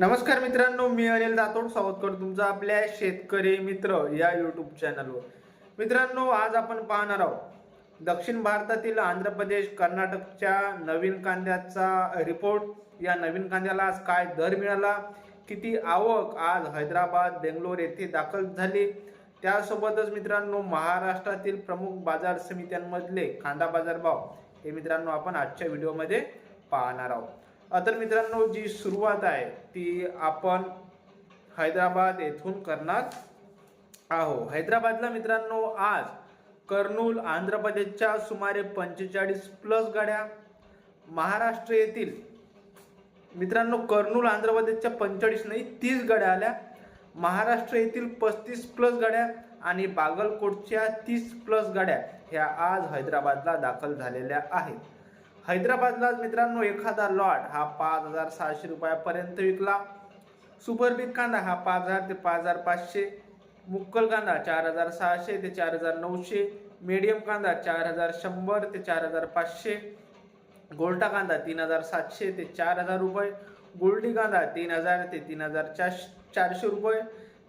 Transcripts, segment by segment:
नमस्कार मित्रांनो मी अनिल दातोड. स्वागत करतो तुमचं आपल्या शेतकरी मित्र या युट्यूब चॅनलवर मित्रांनो आज आपण पाहणार आहोत दक्षिण भारतातील आंध्र प्रदेश कर्नाटकच्या नवीन कांद्याचा रिपोर्ट या नवीन कांद्याला आज काय दर मिळाला? किती आवक आज हैदराबाद बेंगलोर येथे दाखल झाली? त्यासोबतच मित्रांनो महाराष्ट्रातील प्रमुख बाजार समित्यांमधले कांदा बाजार भाव हे मित्रांनो आपण आजच्या व्हिडिओमध्ये पाहणार आहोत. तर मित्रांनो जी सुरुवात आहे ती आपण हैदराबाद येथून करणार आहो हैदराबादला मित्रांनो आज कर्नूल आंध्र प्रदेशच्या सुमारे पंचेचाळीस प्लस गाड्या महाराष्ट्र येथील मित्रांनो कर्नूल आंध्र प्रदेशच्या पंचेचाळीस नाही तीस गाड्या आल्या. महाराष्ट्र येथील पस्तीस प्लस गाड्या आणि बागलकोटच्या तीस प्लस गाड्या ह्या आज हैदराबादला दाखल झालेल्या आहेत. हैदराबादला मित्रांनो एखादा लॉट हा पाच हजार सहाशे रुपयापर्यंत विकला. सुपर बिग कांदा हा पाच हजार ते पाच हजार पाचशे. मुक्कल कांदा चार हजार सहाशे ते चार हजार नऊशे. मीडियम कांदा चार हजार शंभर ते चार हजार पाचशे. गोल्टा कांदा तीन हजार सातशे ते चार हजार रुपये. गोल्डी कांदा तीन हजार ते तीन हजार चारशे चारशे रुपये.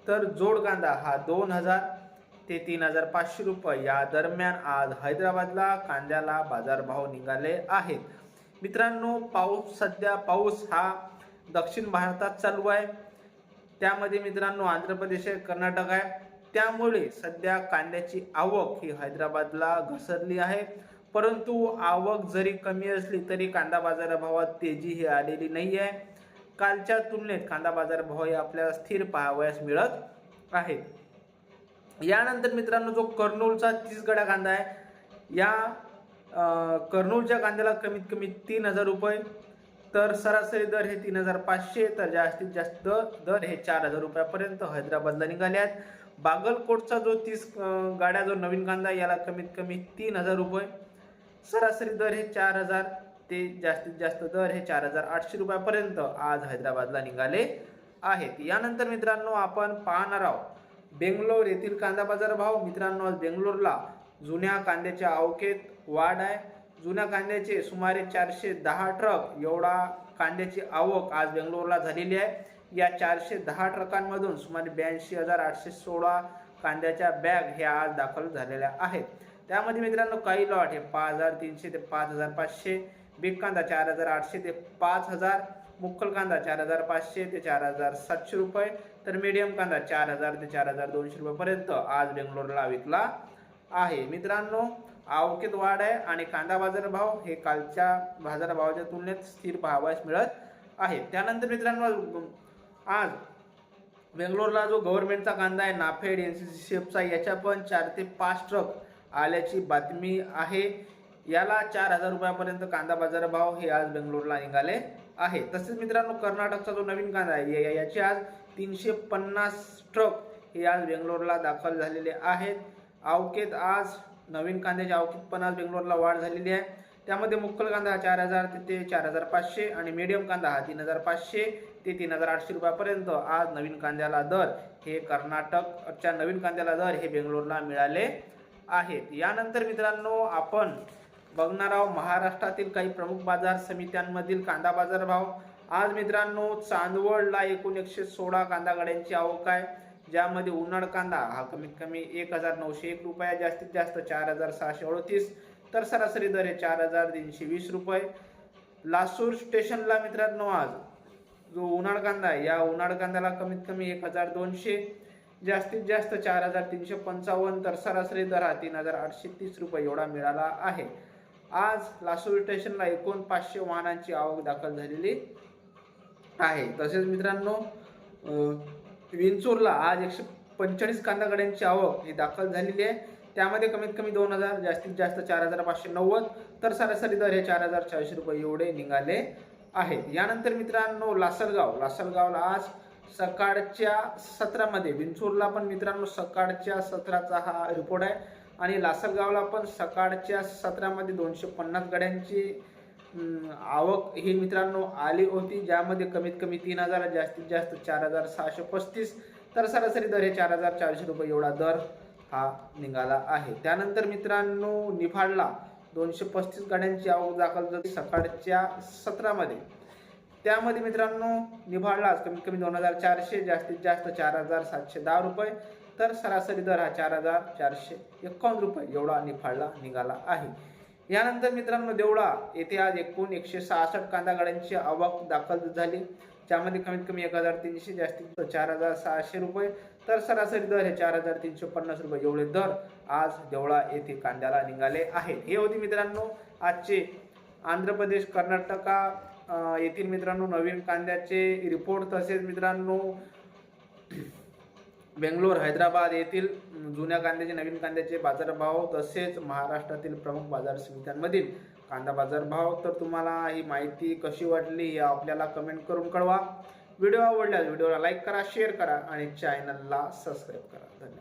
तर जोड कांदा हा दोन हजार ते तीन हजार पाचशे रुपये. या दरम्यान आज हैदराबादला कांद्याला बाजारभाव निघाले आहेत. मित्रांनो पाऊस सध्या पाऊस हा दक्षिण भारतात चालू आहे. त्यामध्ये मित्रांनो आंध्र प्रदेश आहे कर्नाटक आहे. त्यामुळे सध्या कांद्याची आवक ही हैदराबादला घसरली आहे. परंतु आवक जरी कमी असली तरी कांदा बाजारभावात तेजी ही आलेली नाही आहे कालच्या तुलनेत कांदा बाजारभाव हे आपल्याला स्थिर पाहावयास मिळत आहेत. यानंतर मित्रांनो जो कर्नूलचा तीस गडा कांदा आहे या कर्नूलच्या कांद्याला कमीत कमी तीन हजार रुपये तर सरासरी दर हे तीन हजार पाचशे तर जास्तीत जास्त दर हे चार हजार रुपयापर्यंत हैदराबादला निघाले आहेत. बागलकोटचा जो तीस गाड्या जो नवीन कांदा आहे, याला कमीत कमी तीन हजार रुपये सरासरी दर हे चार हजार ते जास्तीत जास्त दर हे चार हजार आठशे रुपयापर्यंत आज हैदराबादला निघाले आहेत. यानंतर मित्रांनो आपण पाहणार आहोत बेंगलोर येथील कांदा बाजार भाव मित्रांनो आज बेंगलोरला जुन्या कांद्याच्या आवकेत वाढ आहे. जुन्या कांद्याचे सुमारे चारशे दहा ट्रक एवढा कांद्याची आवक आज बेंगलोरला झालेली आहे. या चारशे दहा ट्रकांमधून सुमारे ब्याऐंशी हजार आठशे सोळा कांद्याच्या बॅग ह्या आज दाखल झालेल्या आहेत. त्यामध्ये मित्रांनो काही लॉट हे पाच हजार तीनशे ते पाच हजार पाचशे बिग कांदा चार हजार आठशे ते पाच हजार मुक्कल कांदा चार हजार पाचशे ते चार हजार सातशे रुपये तर मीडियम कांदा चार हजार ते चार हजार दोनशे रुपयेपर्यंत आज बेंगलोरला विकला आहे. मित्रांनो आवकेत वाढ आहे आणि कांदा बाजार भाव हे कालच्या बाजारभावाच्या तुलनेत स्थिर पाहावयास मिळत आहे. त्यानंतर मित्रांनो आज बेंगलोरला जो गव्हर्नमेंटचा कांदा आहे नाफेड एन सी सी शेफचा याच्या पण चार ते पाच ट्रक आल्याची बातमी आहे. याला चार हजार रुपयापर्यंत कांदा बाजार भाव हे आज बेंगलोरला निघाले आहे. तसेच मित्रांनो कर्नाटकचा जो नवीन कांदा आहे या- याचे आज तीनशे पन्नास ट्रक हे आज बेंगलोरला दाखल झालेले आहेत. आवकेत आज नवीन कांद्याच्या अवकेत पण आज बेंगलोरला वाढ झालेली आहे. त्यामध्ये मुक्कल कांदा हा चार हजार ते चार हजार पाचशे आणि मीडियम कांदा हा तीन हजार पाचशे ते तीन हजार आठशे रुपयापर्यंत आज नवीन कांद्याला दर हे कर्नाटकच्या नवीन कांद्याला दर हे बेंगलोरला मिळाले आहेत. यानंतर मित्रांनो आपण बघणार आहोत महाराष्ट्रातील काही प्रमुख बाजार समित्यांमधील कांदा बाजार भाव. आज मित्रांनो चांदवडला एकूण एकशे सोळा कांदा गाड्यांची आवक आहे. ज्यामध्ये उन्हाळ कांदा हा कमीत कमी एक हजार नऊशे एक रुपये जास्तीत जास्त चार हजार सहाशे अडतीस तर सरासरी दर आहे चार हजार तीनशे वीस रुपये. लासूर स्टेशनला मित्रांनो आज जो उन्हाळ कांदा आहे या उन्हाळ कांद्याला कमीत कमी एक हजार दोनशे जास्तीत जास्त चार हजार तीनशे पंचावन्न तर सरासरी दर हा तीन हजार आठशे तीस रुपये एवढा मिळाला आहे. आज लासूर स्टेशनला एकूण पाचशे वाहनांची आवक दाखल झालेली आहे. तसेच मित्रांनो विंचूरला आज एकशे पंचेचाळीस कांदागाड्यांची आवक ही दाखल झालेली आहे. त्यामध्ये कमीत कमी दोन हजार जास्तीत जास्त चार हजार पाचशे नव्वद तर सरासरी दर हे चार हजार चारशे रुपये एवढे निघाले आहेत. यानंतर मित्रांनो लासलगाव. लासलगावला आज सकाळच्या सत्रामध्ये विंचूरला पण मित्रांनो सकाळच्या सत्राचा हा रिपोर्ट आहे. आणि लासलगावला पण सकाळच्या सत्रामध्ये दोनशे पन्नास गाड्यांची आवक ही मित्रांनो आली होती ज्यामध्ये कमीत कमी तीन हजार जास्तीत जास्त चार हजार सहाशे पस्तीस. तर सरासरी दर हे चार हजार चारशे रुपये एवढा दर हा निघाला आहे. त्यानंतर मित्रांनो निफाडला दोनशे पस्तीस गाड्यांची आवक दाखल झाली सकाळच्या सत्रामध्ये. त्यामध्ये मित्रांनो निभाडला कमीत कमी दोन हजार चारशे जास्तीत जास्त चार हजार सातशे दहा रुपये. तर सरासरी दर हा चार हजार चारशे एकावन्न रुपये एवढा निफाडला निघाला आहे. यानंतर मित्रांनो देवळा येथे आज एकूण एकशे सहासष्ट कांदा गाड्यांची आवक दाखल झाली. ज्यामध्ये कमीत कमी एक हजार तीनशे जास्तीत चार हजार सहाशे रुपये. तर सरासरी दर हे चार हजार तीनशे पन्नास रुपये एवढे दर आज देवळा येथे कांद्याला निघाले आहेत. हे होते मित्रांनो आजचे आंध्र प्रदेश कर्नाटका येथील मित्रांनो नवीन कांद्याचे रिपोर्ट तसेच मित्रांनो बेंगलोर हैदराबाद येथील जुन्या कांद्याचे नवीन कांद्याचे बाजारभाव तसेच महाराष्ट्रातील प्रमुख बाजार समित्यांमधील कांदा बाजारभाव. तर तुम्हाला ही माहिती कशी वाटली हे आपल्याला कमेंट करून कळवा. व्हिडिओ आवडल्यास व्हिडिओला लाईक करा शेअर करा आणि चॅनलला सबस्क्राईब करा. धन्यवाद.